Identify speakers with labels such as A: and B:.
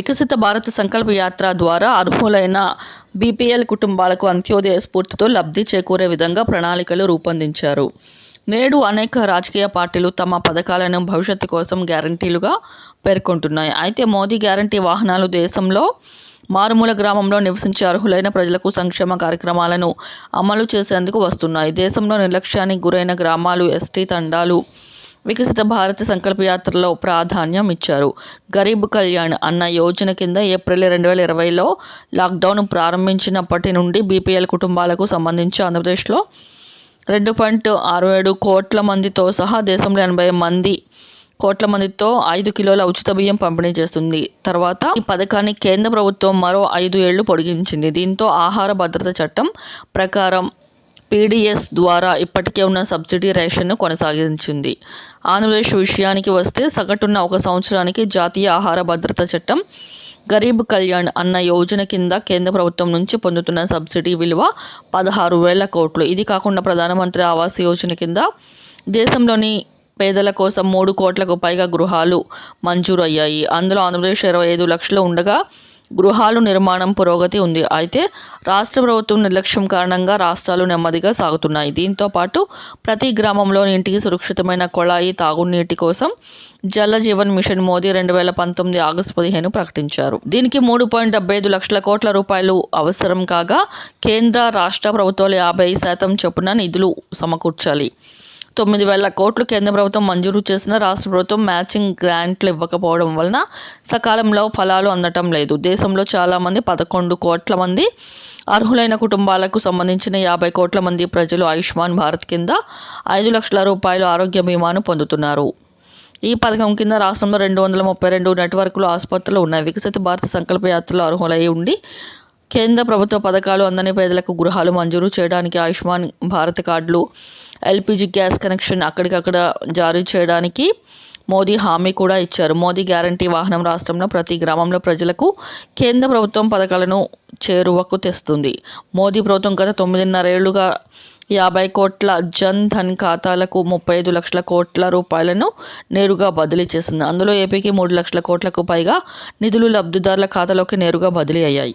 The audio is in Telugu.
A: వికసిత భారత సంకల్ప యాత్ర ద్వారా అర్హులైన బీపీఎల్ కుటుంబాలకు అంత్యోదయ స్ఫూర్తితో లబ్ధి చేకూరే విధంగా ప్రణాళికలు రూపొందించారు. నేడు అనేక రాజకీయ పార్టీలు తమ పథకాలను భవిష్యత్తు కోసం గ్యారంటీలుగా పేర్కొంటున్నాయి. అయితే మోదీ గ్యారంటీ వాహనాలు దేశంలో మారుమూల గ్రామంలో నివసించే అర్హులైన ప్రజలకు సంక్షేమ కార్యక్రమాలను అమలు చేసేందుకు వస్తున్నాయి. దేశంలో నిర్లక్ష్యానికి గురైన గ్రామాలు ఎస్టీ తండాలు వికసిత భారత సంకల్ప యాత్రలో ప్రాధాన్యం ఇచ్చారు. గరీబ్ కళ్యాణ్ అన్న యోజన కింద ఏప్రిల్ రెండు వేల ఇరవైలో లాక్డౌన్ ప్రారంభించినప్పటి నుండి బీపీఎల్ కుటుంబాలకు సంబంధించి ఆంధ్రప్రదేశ్లో రెండు పాయింట్ ఆరు ఏడు కోట్ల మందితో సహా దేశంలో ఎనభై మంది కోట్ల మందితో ఐదు కిలోల ఉచిత బియ్యం పంపిణీ చేస్తుంది. తర్వాత ఈ పథకాన్ని కేంద్ర ప్రభుత్వం మరో ఐదు ఏళ్ళు పొడిగించింది. దీంతో ఆహార భద్రత చట్టం ప్రకారం పీడీఎస్ ద్వారా ఇప్పటికే ఉన్న సబ్సిడీ రేషన్ను కొనసాగించింది. ఆంధ్రప్రదేశ్ విషయానికి వస్తే సగటున ఒక సంవత్సరానికి జాతీయ ఆహార భద్రత చట్టం గరీబ్ కళ్యాణ్ అన్న యోజన కింద కేంద్ర ప్రభుత్వం నుంచి పొందుతున్న సబ్సిడీ విలువ పదహారు వేల కోట్లు. ఇది కాకుండా ప్రధానమంత్రి ఆవాస్ యోజన కింద దేశంలోని పేదల కోసం మూడు కోట్లకు పైగా గృహాలు మంజూరు అయ్యాయి అందులో ఆంధ్రప్రదేశ్ ఇరవై ఐదు లక్షలు ఉండగా గృహాలు నిర్మాణం పురోగతి ఉంది. అయితే రాష్ట్ర ప్రభుత్వం నిర్లక్ష్యం కారణంగా రాష్ట్రాలు నెమ్మదిగా సాగుతున్నాయి. దీంతో పాటు ప్రతి గ్రామంలో ఇంటికి సురక్షితమైన కొళాయి తాగునీటి కోసం జల జీవన్ మిషన్ మోదీ రెండు వేల పంతొమ్మిది ఆగస్టు పదిహేను ప్రకటించారు. దీనికి మూడు పాయింట్ డెబ్బై ఐదు లక్షల కోట్ల రూపాయలు అవసరం కాగా కేంద్ర రాష్ట్ర ప్రభుత్వాలు యాభై శాతం చొప్పున నిధులు సమకూర్చాలి. తొమ్మిది వేల కోట్లు కేంద్ర ప్రభుత్వం మంజూరు చేసిన రాష్ట్ర ప్రభుత్వం మ్యాచింగ్ గ్రాంట్లు ఇవ్వకపోవడం వలన సకాలంలో ఫలాలు అందటం లేదు. దేశంలో చాలామంది పదకొండు కోట్ల మంది అర్హులైన కుటుంబాలకు సంబంధించిన యాభై కోట్ల మంది ప్రజలు ఆయుష్మాన్ భారత్ కింద ఐదు లక్షల రూపాయలు ఆరోగ్య బీమాను పొందుతున్నారు. ఈ పథకం కింద రాష్ట్రంలో రెండు వందల ముప్పై రెండు నెట్వర్క్లు ఆసుపత్రులు ఉన్నాయి. వికసిత భారత సంకల్ప యాత్రలో అర్హులై ఉండి కేంద్ర ప్రభుత్వ పథకాలు అందని పేదలకు గృహాలు మంజూరు చేయడానికి ఆయుష్మాన్ భారత్ కార్డులు ఎల్పిజి గ్యాస్ కనెక్షన్ అక్కడికక్కడ జారీ చేయడానికి మోదీ హామీ కూడా ఇచ్చారు. మోదీ గ్యారంటీ వాహనం రాష్ట్రంలో ప్రతి గ్రామంలో ప్రజలకు కేంద్ర ప్రభుత్వం పథకాలను చేరువకు తెస్తుంది. మోదీ ప్రభుత్వం గత తొమ్మిదిన్నరేళ్ళుగా యాభై కోట్ల జన్ ధన్ ఖాతాలకు ముప్పై ఐదు లక్షల కోట్ల రూపాయలను నేరుగా బదిలీ చేసింది. అందులో ఏపీకి మూడు లక్షల కోట్లకు పైగా నిధులు లబ్ధిదారుల ఖాతాలోకి నేరుగా బదిలీ అయ్యాయి.